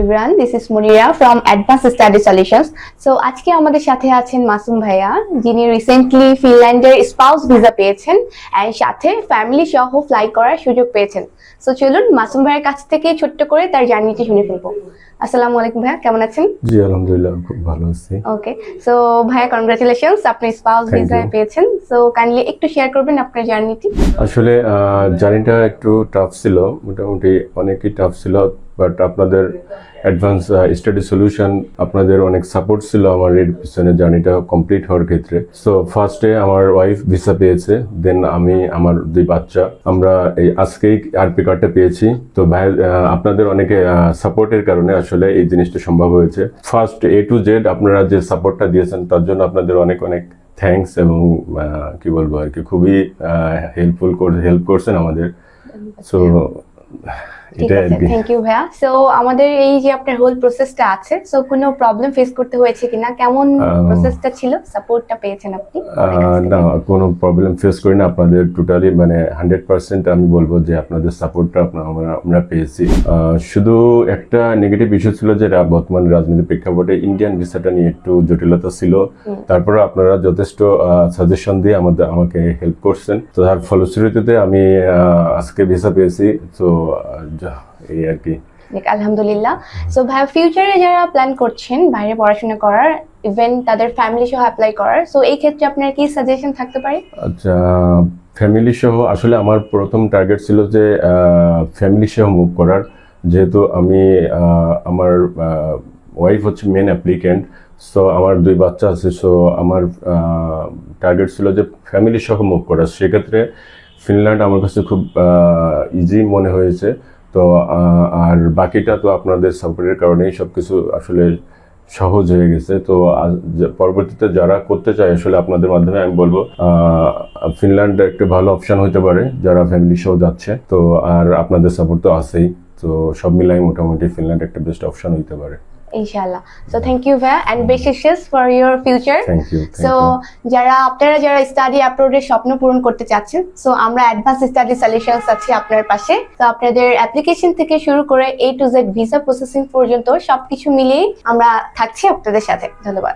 Everyone this is Munira from advance study solutions so আজকে আমাদের সাথে আছেন মাসুম ভাইয়া যিনি রিসেন্টলি ফিনল্যান্ডের স্পাউস ভিসা পেয়েছেন এন্ড সাথে ফ্যামিলি সহ ফ্লাই করার সুযোগ পেয়েছেন। সো চলুন মাসুম ভাইয়ের কাছ থেকে ছোট্ট করে তার জার্নিটি শুনে ফেলব। আসসালামু আলাইকুম ভাইয়া কেমন আছেন? জি আলহামদুলিল্লাহ খুব ভালো আছি। ওকে সো ভাইয়া কনগ্রাচুলেশনস আপনি স্পাউস ভিসা পেয়েছেন। সো কাইন্ডলি একটু শেয়ার করবেন আপনার জার্নিটি আসলে জার্নিটা একটু টাফ ছিল মোটামুটি অনেকই টাফ ছিল। বাট আপনাদের অ্যাডভান্স স্টাডি সলিউশন আপনাদের অনেক সাপোর্ট ছিল আমার এর পিছনে জার্নিটা কমপ্লিট হওয়ার ক্ষেত্রে। সো ফার্স্টে আমার ওয়াইফ ভিসা পেয়েছে দেন আমি আমার দুই বাচ্চা। আমরা এই আজকেই আরপি কার্ডটা পেয়েছি। তো ভাই আপনাদের অনেকে সাপোর্টের কারণে আসলে এই জিনিসটা সম্ভব হয়েছে। ফার্স্ট এ টু জেড আপনারা যে সাপোর্টটা দিয়েছেন, তার জন্য আপনাদের অনেক অনেক থ্যাঙ্কস এবং কি বলব আর কি, খুবই হেল্পফুল হেল্প করছেন আমাদের। সো ঠিক আছে থ্যাংক ইউ ভাইয়া। সো আমাদের এই যে আপনার হোল প্রসেসটা আছে সো কোনো প্রবলেম ফেস করতে হয়েছে কিনা? কেমন প্রসেসটা ছিল? সাপোর্টটা পেয়েছেন আপনি? না কোনো প্রবলেম ফেস করি না আপনাদের টোটালি মানে হান্ড্রেড পার্সেন্ট আমি বলব যে আপনাদের সাপোর্টটা আমরা আমরা পেয়েছি। শুধু একটা নেগেটিভ ইস্যু ছিল যে বর্তমান রাজনীতির প্রেক্ষাপটে ইন্ডিয়ান ভিসাটা নিয়ে একটু জটিলতা ছিল। তারপরে আপনারা যথেষ্ট সাজেশন দিয়ে আমাদের আমাকে হেল্প করছেন। তো তার ফলশ্রুতিতে আমি আজকে ভিসা পেয়েছি। তো এই আর কি। আলহামদুলিল্লাহ। সো ভাইয়া ফিউচারে যারা প্ল্যান করছেন বাইরে পড়াশোনা করার ইভেন তাদের ফ্যামিলি সহ অ্যাপ্লাই করার সো এই ক্ষেত্রে আপনার কি সাজেশন থাকতে পারে? আচ্ছা ফ্যামিলি সহ আসলে আমার প্রথম টার্গেট ছিল যে ফ্যামিলি সহ মুভ করার। যেহেতু আমি আমার ওয়াইফ হচ্ছে মেন অ্যাপ্লিকেন্ট সো আমার দুই বাচ্চা আছে সো আমার টার্গেট ছিল যে ফ্যামিলি সহ মুভ করার। সেক্ষেত্রে ফিনল্যান্ড আমার কাছে খুব ইজি মনে হয়েছে। তো আর বাকিটা তো আপনাদের সাপোর্টের কারণেই সব কিছু আসলে সহজ হয়ে গেছে। তো পরবর্তীতে যারা করতে চায়, আসলে আপনাদের মাধ্যমে আমি বলব ফিনল্যান্ড একটা ভালো অপশান হতে পারে, যারা ফ্যামিলি সহ যাচ্ছে। তো, আর আপনাদের সাপোর্ট তো আছেই। তো, সব মিলাই মোটামুটি ফিনল্যান্ড একটা বেস্ট অপশান হইতে পারে। ইনশাআল্লাহ। সো থ্যাংক ইউ ভাইয়া and best wishes for your future so যারা আপনারা যারা স্টাডি আপলোডের স্বপ্ন পূরণ করতে চাচ্ছেন সো আমরা অ্যাডভান্স স্টাডি সলিউশনস আছি আপনার পাশে। তো আপনাদের অ্যাপ্লিকেশন থেকে শুরু করে A to Z visa processing পর্যন্ত সবকিছু মিলিয়ে আমরা থাকছি আপনাদের সাথে। ধন্যবাদ।